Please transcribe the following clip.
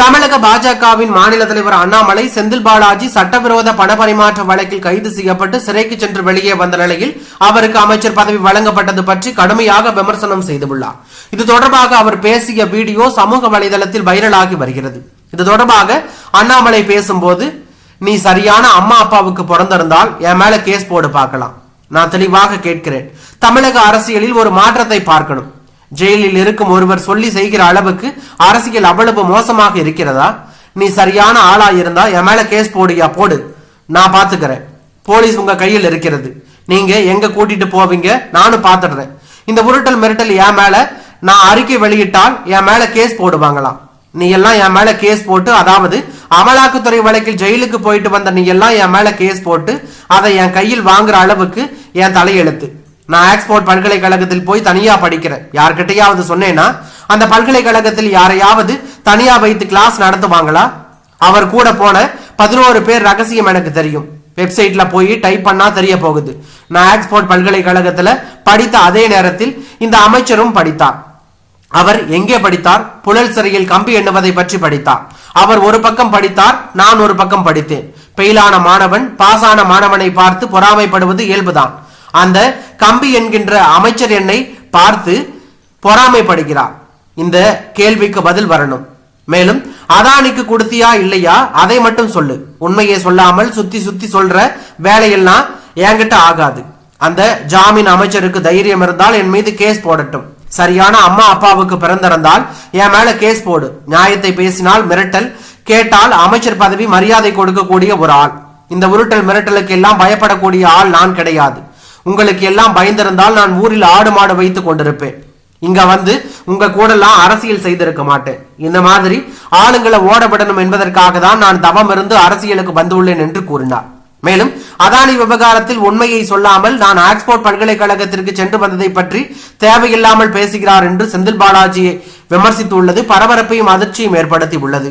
தமிழக பாஜகவின் மாநில தலைவர் அண்ணாமலை செந்தில் பாலாஜி சட்டவிரோத பண பரிமாற்ற வழக்கில் கைது செய்யப்பட்டு சிறைக்கு சென்று வெளியே வந்த நிலையில் அவருக்கு அமைச்சர் பதவி வழங்கப்பட்டது பற்றி கடுமையாக விமர்சனம் செய்துள்ளார். இது தொடர்பாக அவர் பேசிய வீடியோ சமூக வலைதளத்தில் வைரலாகி வருகிறது. இது தொடர்பாக அண்ணாமலை பேசும்போது நீ சரியான அம்மா அப்பாவுக்கு பிறந்திருந்தால் என் மேல கேஸ் போடு பார்க்கலாம். நான் தெளிவாக கேட்கிறேன். தமிழக அரசியலில் ஒரு மாற்றத்தை பார்க்கணும். ஜெயிலில் இருக்கும் ஒருவர் சொல்லி செய்கிற அளவுக்கு அரசியல் அவ்வளவு மோசமாக இருக்கிறதா? நீ சரியான ஆளா இருந்தா என் மேல கேஸ் போடுயா? போடு. நான் பாத்துக்கிறேன். போலீஸ் உங்க கையில் இருக்கிறது. நீங்க எங்க கூட்டிட்டு போவீங்க? நானும் பாத்துடுறேன். இந்த உருட்டல் மிரட்டல் என் மேல நான் அறிக்கை வெளியிட்டால் என் மேல கேஸ் போடுவாங்களாம் நீ எல்லாம் என் மேல கேஸ் போட்டு அதாவது அமலாக்கத்துறை வழக்கில் ஜெயிலுக்கு போயிட்டு வந்த நீ எல்லாம் என் மேல கேஸ் போட்டு அதை என் கையில் வாங்குற அளவுக்கு என் தலையெழுத்து. நான் ஆக்ஸ்போர்ட் பல்கலைக்கழகத்தில் போய் தனியா படிக்கிறேன். யார்கிட்டயாவது சொன்னேன்னா அந்த பல்கலைக்கழகத்தில் யாரையாவது தனியா வைத்து கிளாஸ் நடத்துவாங்களா? அவர் கூட போன பதினோரு பேர் ரகசியம் எனக்கு தெரியும். வெப்சைட்ல போய் டைப் பண்ணா தெரிய போகுது. நான் ஆக்ஸ்போர்ட் பல்கலைக்கழகத்துல படித்த அதே நேரத்தில் இந்த அமைச்சரும் படித்தார். அவர் எங்கே படித்தார்? புழல் சிறையில் கம்பி எண்ணுவதை பற்றி படித்தார். அவர் ஒரு பக்கம் படித்தார் நான் ஒரு பக்கம் படித்தேன். பெயிலான மாணவன் பாஸான மாணவனை பார்த்து பொறாமைப்படுவது இயல்புதான். அந்த கம்பி என்கின்ற அமைச்சர் என்னை பார்த்து பொறாமைப்படுகிறார். இந்த கேள்விக்கு பதில் வரணும். மேலும் அதானிக்கு கொடுத்தியா இல்லையா? அதை மட்டும் சொல்லு. உண்மையை சொல்லாமல் சுத்தி சுத்தி சொல்ற வேலையெல்லாம் என்கிட்ட ஆகாது. அந்த ஜாமீன் அமைச்சருக்கு தைரியம் இருந்தால் என் மீது கேஸ் போடட்டும். சரியான அம்மா அப்பாவுக்கு பிறந்திருந்தால் என் மேல கேஸ் போடு. நியாயத்தை பேசினால் மிரட்டல் கேட்டால் அமைச்சர் பதவி மரியாதை கொடுக்கக்கூடிய ஒரு ஆள். இந்த உருட்டல் மிரட்டலுக்கு எல்லாம் பயப்படக்கூடிய ஆள் நான் கிடையாது. உங்களுக்கு எல்லாம் பயந்திருந்தால் நான் ஊரில் ஆடு மாடு வைத்துக் கொண்டிருப்பேன். இங்க வந்து உங்க கூடலாம் அரசியல் செய்திருக்க மாட்டேன். இந்த மாதிரி ஆளுங்களை ஓடப்படணும் என்பதற்காக தான் நான் தவம் இருந்து அரசியலுக்கு வந்துள்ளேன் என்று கூறினார். மேலும் அதானி விவகாரத்தில் உண்மையை சொல்லாமல் நான் ஆக்ஸ்போர்ட் பல்கலைக்கழகத்திற்கு சென்று வந்ததை பற்றி தேவையில்லாமல் பேசுகிறார் என்று செந்தில் பாலாஜியை விமர்சித்துள்ளது பரபரப்பையும் அதிர்ச்சியும் ஏற்படுத்தி உள்ளது